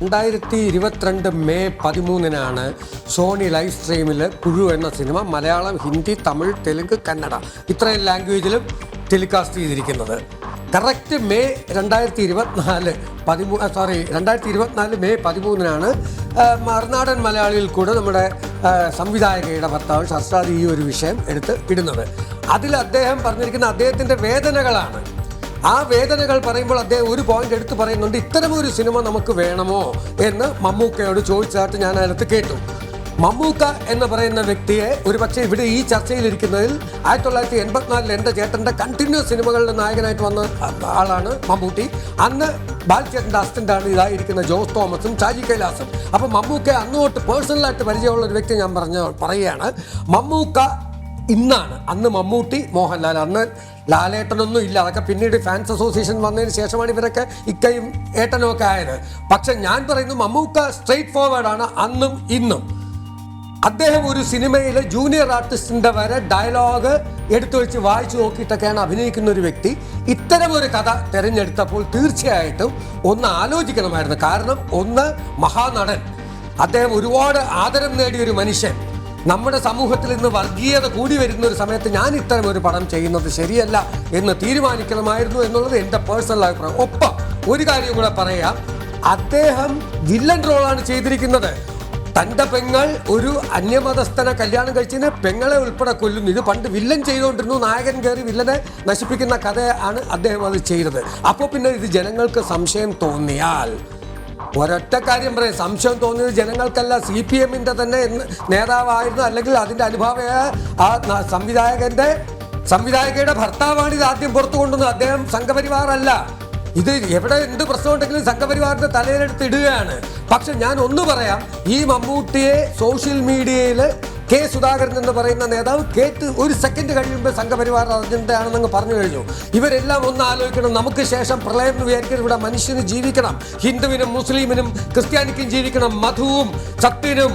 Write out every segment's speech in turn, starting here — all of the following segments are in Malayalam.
രണ്ടായിരത്തി ഇരുപത്തിരണ്ട് മെയ് പതിമൂന്നിനാണ് സോണി ലൈവ് സ്ട്രീമിൽ കുഴു എന്ന സിനിമ മലയാളം ഹിന്ദി തമിഴ് തെലുങ്ക് കന്നഡ ഇത്രയും ലാംഗ്വേജിലും ടെലികാസ്റ്റ് ചെയ്തിരിക്കുന്നത്. കറക്റ്റ് മെയ് രണ്ടായിരത്തി ഇരുപത്തിനാല് പതിമൂ സോറി രണ്ടായിരത്തി ഇരുപത്തിനാല് മെയ് പതിമൂന്നിനാണ് മറുനാടൻ മലയാളിയിൽ കൂടെ നമ്മുടെ സംവിധായകയുടെ ഭർത്താവ് ഷർഷാദ് ഈ ഒരു വിഷയം എടുത്ത് ഇടുന്നത്. അതിൽ അദ്ദേഹം പറഞ്ഞിരിക്കുന്ന അദ്ദേഹത്തിന്റെ വേദനകളാണ്. ആ വേദനകൾ പറയുമ്പോൾ അദ്ദേഹം ഒരു പോയിന്റ് എടുത്ത് പറയുന്നുണ്ട് ഇത്തരം ഒരു സിനിമ നമുക്ക് വേണമോ? എന്ന് മമ്മൂക്കയോട് ചോദിച്ചതായിട്ട് ഞാൻ അതിനകത്ത് കേട്ടു. മമ്മൂക്ക എന്ന് പറയുന്ന വ്യക്തിയെ ഒരു പക്ഷേ ഇവിടെ ഈ ചർച്ചയിലിരിക്കുന്നതിൽ ആയിരത്തി തൊള്ളായിരത്തി എൺപത്തിനാലിൽ എന്റെ ചേട്ടന്റെ കണ്ടിന്യൂസ് സിനിമകളുടെ നായകനായിട്ട് വന്ന ആളാണ് മമ്മൂട്ടി. അന്ന് ബാലചേട്ടന്റെ അസിസ്റ്റന്റാണ് ഇതായിരിക്കുന്ന ജോസ് തോമസും ഷാജി കൈലാസും. അപ്പോൾ മമ്മൂക്ക അന്നോട്ട് പേഴ്സണലായിട്ട് പരിചയമുള്ള ഒരു വ്യക്തി ഞാൻ പറഞ്ഞ പറയുകയാണ്. മമ്മൂക്ക ഇന്നാണ് അന്ന് മമ്മൂട്ടി മോഹൻലാൽ അന്ന് ലാലേട്ടനൊന്നും ഇല്ല. അതൊക്കെ പിന്നീട് ഫാൻസ് അസോസിയേഷൻ വന്നതിന് ശേഷമാണ് ഇവരൊക്കെ ഇക്കയും ഏട്ടനും ഒക്കെ ആയത്. പക്ഷെ ഞാൻ പറയുന്നു മമ്മൂക്ക സ്ട്രെയിറ്റ് ഫോർവേഡാണ് അന്നും ഇന്നും. അദ്ദേഹം ഒരു സിനിമയിലെ ജൂനിയർ ആർട്ടിസ്റ്റിന്റെ വരെ ഡയലോഗ് എടുത്തു വെച്ച് വായിച്ചു നോക്കിയിട്ടൊക്കെയാണ് അഭിനയിക്കുന്ന ഒരു വ്യക്തി. ഇത്തരം ഒരു കഥ തിരഞ്ഞെടുത്തപ്പോൾ തീർച്ചയായിട്ടും ഒന്ന് ആലോചിക്കണമായിരുന്നു. കാരണം ഒന്ന് മഹാനടൻ. അദ്ദേഹം ഒരുപാട് ആദരം നേടിയ ഒരു മനുഷ്യൻ. നമ്മുടെ സമൂഹത്തിൽ ഇന്ന് വർഗീയത കൂടി വരുന്ന ഒരു സമയത്ത് ഞാൻ ഇത്തരം ഒരു പടം ചെയ്യുന്നത് ശരിയല്ല എന്ന് തീരുമാനിക്കണമായിരുന്നു എന്നുള്ളത് എന്റെ പേഴ്സണൽ അഭിപ്രായം. ഒപ്പം ഒരു കാര്യം കൂടെ പറയാം. അദ്ദേഹം വില്ലൻ റോളാണ് ചെയ്തിരിക്കുന്നത്. തന്റെ പെങ്ങൾ ഒരു അന്യമതസ്ഥനെ കല്യാണം കഴിച്ചതിന് പെങ്ങളെ ഉൾപ്പെടെ കൊല്ലുന്നു ഇത് പണ്ട് വില്ലൻ ചെയ്തുകൊണ്ടിരുന്നു. നായകൻ കയറി വില്ലനെ നശിപ്പിക്കുന്ന കഥയാണ് അദ്ദേഹം അത് ചെയ്തത്. അപ്പോൾ പിന്നെ ഇത് ജനങ്ങൾക്ക് സംശയം തോന്നിയാൽ ഒരൊറ്റ കാര്യം പറയാം. സംശയം തോന്നിയത് ജനങ്ങൾക്കല്ല സി പി എമ്മിന്റെ തന്നെ നേതാവായിരുന്നു അല്ലെങ്കിൽ അതിന്റെ അനുഭാവയായ ആ സംവിധായകന്റെ സംവിധായകയുടെ ഭർത്താവാണ് ഇത് ആദ്യം പുറത്തു കൊണ്ടുവന്നത്. അദ്ദേഹം സംഘപരിവാറല്ല. ഇത് എവിടെ എന്ത് പ്രശ്നമുണ്ടെങ്കിലും സംഘപരിവാറിന്റെ തലയിലെടുത്ത് ഇടുകയാണ്. പക്ഷെ ഞാൻ ഒന്ന് പറയാം. ഈ മമ്മൂട്ടിയെ സോഷ്യൽ മീഡിയയിൽ കെ സുധാകരൻ എന്ന് പറയുന്ന നേതാവ് കേട്ട് ഒരു സെക്കൻഡ് കഴിയുമ്പോൾ സംഘപരിവാർ അജണ്ടയാണെന്നങ്ങ് പറഞ്ഞു കഴിഞ്ഞു. ഇവരെല്ലാം ഒന്ന് ആലോചിക്കണം. നമുക്ക് ശേഷം പ്രളയം എന്ന് വിചാരിക്കുന്നത് ഇവിടെ മനുഷ്യന് ജീവിക്കണം. ഹിന്ദുവിനും മുസ്ലിമിനും ക്രിസ്ത്യാനിക്കും ജീവിക്കണം. മധുവും സത്യനും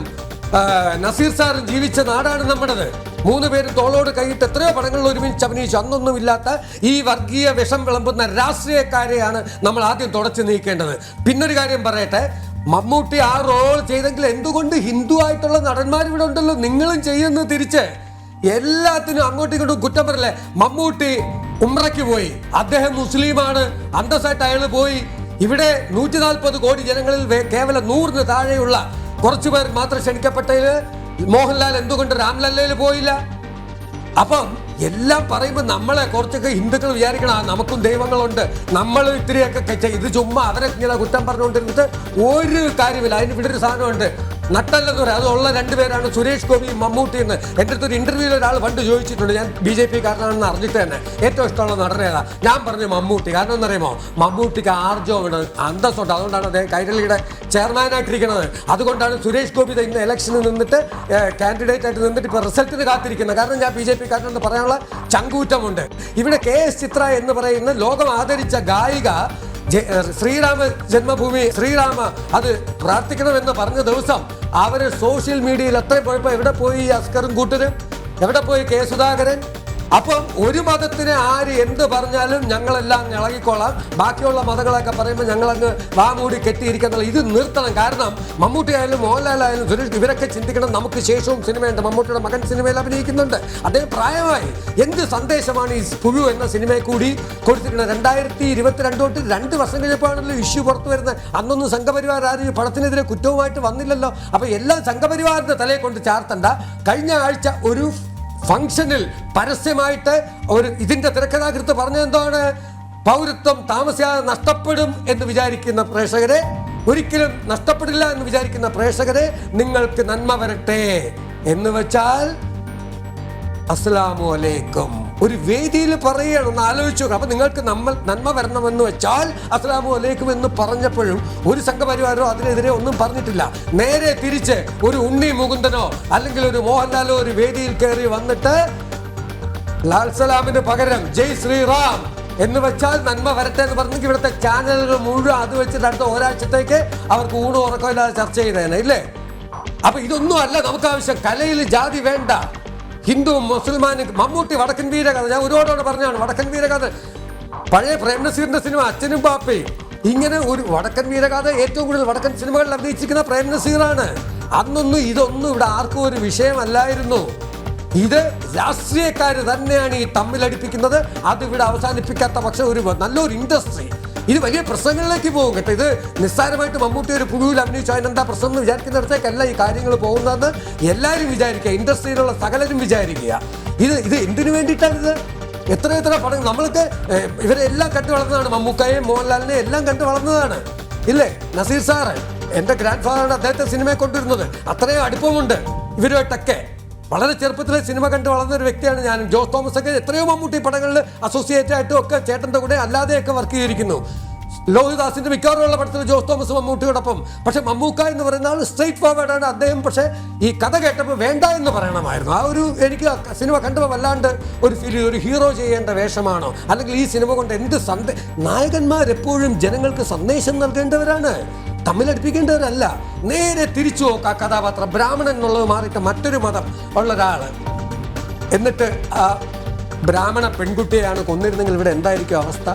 നസീർ സാറും ജീവിച്ച നാടാണ് നമ്മുടേത്. മൂന്ന് പേര് തോളോട് കൈയിട്ട് എത്രയോ പടങ്ങളിൽ ഒരുമിച്ച് അഭിനയിച്ചു. അന്നൊന്നുമില്ലാത്ത ഈ വർഗീയ വിഷം വിളമ്പുന്ന രാഷ്ട്രീയക്കാരെയാണ് നമ്മൾ ആദ്യം തുടച്ചു നീക്കേണ്ടത്. പിന്നൊരു കാര്യം പറയട്ടെ. മമ്മൂട്ടി ആ റോൾ ചെയ്തെങ്കിൽ എന്തുകൊണ്ട് ഹിന്ദു ആയിട്ടുള്ള നടന്മാർ ഇവിടെ ഉണ്ടല്ലോ? നിങ്ങളും ചെയ്യുന്നു തിരിച്ച്. എല്ലാത്തിനും അങ്ങോട്ടും ഇങ്ങോട്ടും കുറ്റം പറയല്ലേ? മമ്മൂട്ടി ഉമ്രയ്ക്ക് പോയി. അദ്ദേഹം മുസ്ലിമാണ്. അന്തസ്സായിട്ട് അയാൾ പോയി. ഇവിടെ നൂറ്റി നാൽപ്പത് കോടി ജനങ്ങളിൽ കേവലം നൂറിന് താഴെയുള്ള കുറച്ചു പേർ മാത്രം ക്ഷണിക്കപ്പെട്ടതിൽ മോഹൻലാൽ എന്തുകൊണ്ട് രാംലല്ലയിൽ പോയില്ല? അപ്പം എല്ലാം പറയുമ്പോൾ നമ്മളെ കുറച്ചൊക്കെ ഹിന്ദുക്കൾ വിചാരിക്കണം നമുക്കും ദൈവങ്ങളുണ്ട് നമ്മൾ ഇത്തിരിയൊക്കെ. ഇത് ചുമ്മാ അവരെ ഇങ്ങനെ കുറ്റം പറഞ്ഞുകൊണ്ടിരുന്നിട്ട് ഒരു കാര്യമില്ല അതിന് ഇവിടെ ഒരു സാധനമുണ്ട് നട്ടല്ലെന്ന് പറയാം അതുള്ള രണ്ടുപേരാണ് സുരേഷ് ഗോപിയും മമ്മൂട്ടി എന്ന്. എന്റെ അടുത്ത് ഒരു ഇന്റർവ്യൂവിൽ ഒരാൾ പണ്ട് ചോദിച്ചിട്ടുണ്ട്. ഞാൻ ബി ജെ പി കാരനാണെന്ന് അറിഞ്ഞിട്ട് തന്നെ. ഏറ്റവും ഇഷ്ടമുള്ള നടനേതാ ഞാൻ പറഞ്ഞു മമ്മൂട്ടി. കാരണം എന്നറിയുമോ? മമ്മൂട്ടിക്ക് ആർജവമാണ് അന്തസ്സുണ്ട്. അതുകൊണ്ടാണ് അദ്ദേഹം കൈരളിയുടെ ചെയർമാനായിട്ടിരിക്കുന്നത്. അതുകൊണ്ടാണ് സുരേഷ് ഗോപി ഇന്ന് ഇലക്ഷനിൽ നിന്നിട്ട് കാൻഡിഡേറ്റ് ആയിട്ട് നിന്നിട്ട് ഇപ്പോൾ റിസൾട്ടിന് കാത്തിരിക്കുന്നത്. കാരണം ഞാൻ ബി ജെ പി കാരനെന്ന് പറയാനുള്ള ചങ്കൂറ്റമുണ്ട്. ഇവിടെ കെ എസ് ചിത്ര എന്ന് പറയുന്ന ലോകം ആദരിച്ച ഗായിക ശ്രീരാമ ജന്മഭൂമി ശ്രീരാമ അത് പ്രാർത്ഥിക്കണമെന്ന് പറഞ്ഞ ദിവസം അവർ സോഷ്യൽ മീഡിയയിൽ അത്രയും പോയപ്പോ എവിടെ പോയി അസ്കറും കൂട്ടരും? എവിടെ പോയി കെ സുധാകരൻ? അപ്പം ഒരു മതത്തിന് ആര് എന്ത് പറഞ്ഞാലും ഞങ്ങളെല്ലാം ഇളകിക്കൊള്ളാം. ബാക്കിയുള്ള മതങ്ങളൊക്കെ പറയുമ്പോൾ ഞങ്ങളങ്ങ് വാമൂടി കെട്ടിയിരിക്കുന്നുള്ള ഇത് നിർത്തണം. കാരണം മമ്മൂട്ടി ആയാലും മോഹൻലാലായാലും സുരേഷ് ഇവരൊക്കെ ചിന്തിക്കണം നമുക്ക് ശേഷവും സിനിമയുണ്ട് മമ്മൂട്ടിയുടെ മകൻ സിനിമയിൽ അഭിനയിക്കുന്നുണ്ട്. അദ്ദേഹം പ്രായമായി എന്ത് സന്ദേശമാണ് ഈ പുഴു എന്ന സിനിമയെ കൂടി കൊടുത്തിരിക്കുന്നത്? രണ്ടായിരത്തി ഇരുപത്തിരണ്ട് തൊട്ട് രണ്ട് വർഷം കഴിഞ്ഞപ്പോഴാണല്ലോ ഇഷ്യൂ പുറത്തു വരുന്നത്. അന്നൊന്നും സംഘപരിവാർ ആരും പടത്തിനെതിരെ കുറ്റവുമായിട്ട് വന്നില്ലല്ലോ. അപ്പോൾ എല്ലാം സംഘപരിവാറിന്റെ തലയെ കൊണ്ട് ചാർത്തണ്ട. കഴിഞ്ഞ ആഴ്ച ഒരു ഫംഗ്ഷനിൽ പരസ്യമായിട്ട് ഒരു ഇതിന്റെ തിരക്കഥാകൃത്ത് പറഞ്ഞെന്താണ് പൗരത്വം താമസിയാതെ നഷ്ടപ്പെടും എന്ന് വിചാരിക്കുന്ന പ്രേക്ഷകരെ ഒരിക്കലും നഷ്ടപ്പെടില്ല എന്ന് വിചാരിക്കുന്ന പ്രേക്ഷകരെ നിങ്ങൾക്ക് നന്മ വരട്ടെ എന്ന് വെച്ചാൽ അസ്സലാമു അലൈക്കും. ഒരു വേദിയിൽ പറയുകയാണ്. ഒന്ന് ആലോചിച്ചു നോക്കുക അപ്പൊ നിങ്ങൾക്ക് നമ്മൾ നന്മ വരണമെന്ന് വെച്ചാൽ അസ്ലാമു അലൈക്കും എന്ന് പറഞ്ഞപ്പോഴും ഒരു സംഘപരിവാരോ അതിനെതിരെ ഒന്നും പറഞ്ഞിട്ടില്ല. നേരെ തിരിച്ച് ഒരു ഉണ്ണി മുകുന്ദനോ അല്ലെങ്കിൽ ഒരു മോഹൻലാലോ ഒരു വേദിയിൽ കയറി വന്നിട്ട് ലാൽ സലാമിന് പകരം ജയ് ശ്രീറാം എന്ന് വെച്ചാൽ നന്മ വരട്ടെ എന്ന് പറഞ്ഞെങ്കിൽ ഇവിടുത്തെ ചാനലുകൾ മുഴുവൻ അത് വെച്ചിട്ട് അടുത്ത ഒരാഴ്ചത്തേക്ക് അവർക്ക് ഊണ് ഉറക്കമില്ലാതെ ചർച്ച ചെയ്തേനെ. ഇല്ലേ? അപ്പൊ ഇതൊന്നും അല്ല നമുക്ക് ആവശ്യം. കലയിൽ ജാതി വേണ്ട. ഹിന്ദു മുസൽമാൻ മമ്മൂട്ടി വടക്കൻ വീരകഥ. ഞാൻ ഒരുപാടോടെ പറഞ്ഞാണ് വടക്കൻ വീരകഥ. പഴയ പ്രേംനസീറിന്റെ സിനിമ അച്ഛനും പാപ്പയും ഇങ്ങനെ ഒരു വടക്കൻ വീരഗാഥ ഏറ്റവും കൂടുതൽ വടക്കൻ സിനിമകളിൽ അഭിനയിച്ചിരിക്കുന്ന പ്രേം നസീറാണ് അന്നൊന്നും ഇതൊന്നും ഇവിടെ ആർക്കും ഒരു വിഷയമല്ലായിരുന്നു. ഇത് രാഷ്ട്രീയക്കാർ തന്നെയാണ് ഈ തമ്മിലടിപ്പിക്കുന്നത്. അത് ഇവിടെ അവസാനിപ്പിക്കാത്ത പക്ഷേ ഒരു നല്ലൊരു ഇൻഡസ്ട്രി. ഇത് വലിയ പ്രശ്നങ്ങളിലേക്ക് പോകും കേട്ടോ. ഇത് നിസ്സാരമായിട്ട് മമ്മൂട്ടി ഒരു പുഴുവിൽ അഭിനയിച്ചു. അതിനെന്താ പ്രശ്നം എന്ന് വിചാരിക്കുന്നിടത്തേക്കല്ല ഈ കാര്യങ്ങൾ പോകുന്നതെന്ന് എല്ലാവരും വിചാരിക്കുക. ഇൻഡസ്ട്രിയിലുള്ള സകലരും വിചാരിക്കുക. ഇത് ഇത് എന്തിനു വേണ്ടിയിട്ടാണ് ഇത്? എത്ര എത്ര പടങ്ങൾ. നമ്മൾക്ക് ഇവരെല്ലാം കണ്ടു വളർന്നതാണ് മമ്മൂക്കയെയും മോഹൻലാലിനെയും എല്ലാം കണ്ടു വളർന്നതാണ്. ഇല്ലേ? നസീർ സാറ് എന്റെ ഗ്രാൻഡ് ഫാദറാണ് അദ്ദേഹത്തെ സിനിമയെ കൊണ്ടുവരുന്നത്. അത്രയും അടുപ്പമുണ്ട് ഇവരുമായിട്ടൊക്കെ. വളരെ ചെറുപ്പത്തിലെ സിനിമ കണ്ട് വളർന്ന ഒരു വ്യക്തിയാണ് ഞാൻ ജോസ് തോമസ് ഒക്കെ എത്രയോ മമ്മൂട്ടി പടങ്ങളിൽ അസോസിയേറ്റ് ആയിട്ടും ഒക്കെ ചേട്ടന്റെ കൂടെ അല്ലാതെയൊക്കെ വർക്ക് ചെയ്തിരിക്കുന്നു. ലോഹിദാസിന്റെ മിക്കവാറുമുള്ള പടത്തിൽ ജോസ് തോമസ് മമ്മൂട്ടിയോടൊപ്പം. പക്ഷെ മമ്മൂക്ക എന്ന് പറയുന്ന ആൾ സ്ട്രേറ്റ് ഫോർവേഡാണ് അദ്ദേഹം പക്ഷേ ഈ കഥ കേട്ടപ്പോൾ വേണ്ട എന്ന് പറയണമായിരുന്നു. ആ ഒരു എനിക്ക് സിനിമ കണ്ടപ്പോൾ വല്ലാണ്ട് ഒരു ഫീൽ ഒരു ഹീറോ ചെയ്യേണ്ട വേഷമാണോ? അല്ലെങ്കിൽ ഈ സിനിമ കൊണ്ട് എന്ത് സന്ദേ നായകന്മാരെപ്പോഴും ജനങ്ങൾക്ക് സന്ദേശം നൽകേണ്ടവരാണ്. തമ്മിലടിപ്പിക്കേണ്ടവരല്ല. നേരെ തിരിച്ചു നോക്കുക കഥാപാത്രം. ബ്രാഹ്മണൻ എന്നുള്ളത് മാറിയിട്ട് മറ്റൊരു മതം ഉള്ള ഒരാൾ എന്നിട്ട് ആ ബ്രാഹ്മണ പെൺകുട്ടിയെയാണ് കൊന്നിരുന്നെങ്കിൽ ഇവിടെ എന്തായിരിക്കും അവസ്ഥ?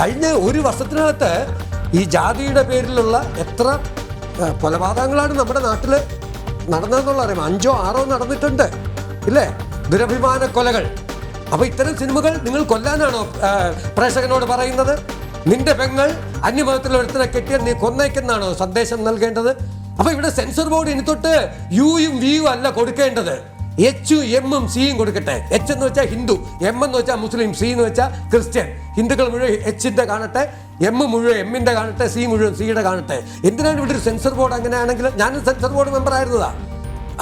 കഴിഞ്ഞ ഒരു വർഷത്തിനകത്ത് ഈ ജാതിയുടെ പേരിലുള്ള എത്ര കൊലപാതകങ്ങളാണ് നമ്മുടെ നാട്ടിൽ നടന്നതെന്നുള്ള അറിയാം. അഞ്ചോ ആറോ നടന്നിട്ടുണ്ട്. ഇല്ലേ? ദുരഭിമാന കൊലകൾ. അപ്പോൾ ഇത്തരം സിനിമകൾ നിങ്ങൾ കൊല്ലാനാണോ പ്രേക്ഷകനോട് പറയുന്നത്? നിന്റെ പെങ്ങൾ അന്യമതത്തിലുള്ള ഒരുത്തനെ കെട്ടിയ നീ കൊന്നേക്കെന്നാണോ സന്ദേശം നൽകേണ്ടത്? അപ്പൊ ഇവിടെ സെൻസർ ബോർഡ് ഇനി തൊട്ട് യുയും വിയും അല്ല കൊടുക്കേണ്ടത്. എച്ചും എമ്മും സിയും കൊടുക്കട്ടെ. എച്ച് എന്ന് വെച്ചാൽ ഹിന്ദു എം എന്ന് വെച്ചാൽ മുസ്ലിം സി എന്ന് വെച്ചാൽ ക്രിസ്ത്യൻ. ഹിന്ദുക്കൾ മുഴുവൻ എച്ചിന്റെ കാണട്ടെ എം മുഴുവൻ എമ്മിന്റെ കാണട്ടെ സി മുഴുവൻ സിയുടെ കാണട്ടെ. എന്തിനാണ് ഇവിടെ ഒരു സെൻസർ ബോർഡ് അങ്ങനെയാണെങ്കിൽ? ഞാനും സെൻസർ ബോർഡ് മെമ്പർ ആയിരുന്നതാ.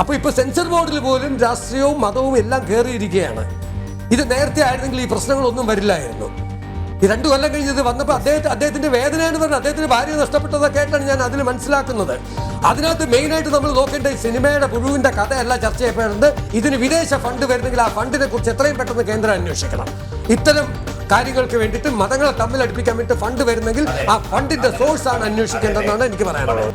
അപ്പൊ ഇപ്പൊ സെൻസർ ബോർഡിൽ പോലും രാഷ്ട്രീയവും മതവും എല്ലാം കയറിയിരിക്കുകയാണ് ഇത് നേരത്തെ ആയിരുന്നെങ്കിൽ ഈ പ്രശ്നങ്ങളൊന്നും വരില്ലായിരുന്നു. രണ്ടു കൊല്ലം കഴിഞ്ഞത് വന്നപ്പോൾ അദ്ദേഹത്തെ അദ്ദേഹത്തിന്റെ എന്ന് പറഞ്ഞാൽ അദ്ദേഹത്തിന് ഭാര്യ നഷ്ടപ്പെട്ടതൊക്കെ ആയിട്ടാണ് ഞാൻ അതിൽ മനസ്സിലാക്കുന്നത്. അതിനകത്ത് മെയിനായിട്ട് നമ്മൾ നോക്കേണ്ട ഈ സിനിമയുടെ പുഴുവിന്റെ കഥയല്ല ചർച്ച ചെയ്യപ്പെടുന്നത് ഇതിന് വിദേശ ഫണ്ട് വരുന്നെങ്കിൽ ആ ഫണ്ടിനെ കുറിച്ച് എത്രയും പെട്ടെന്ന് കേന്ദ്രം അന്വേഷിക്കണം. ഇത്തരം കാര്യങ്ങൾക്ക് വേണ്ടിയിട്ട് മതങ്ങളെ തമ്മിൽ അടുപ്പിക്കാൻ വേണ്ടി ഫണ്ട് വരുന്നെങ്കിൽ ആ ഫണ്ടിന്റെ സോഴ്സ് ആണ് അന്വേഷിക്കേണ്ടതെന്നാണ് എനിക്ക് പറയാനുള്ളത്.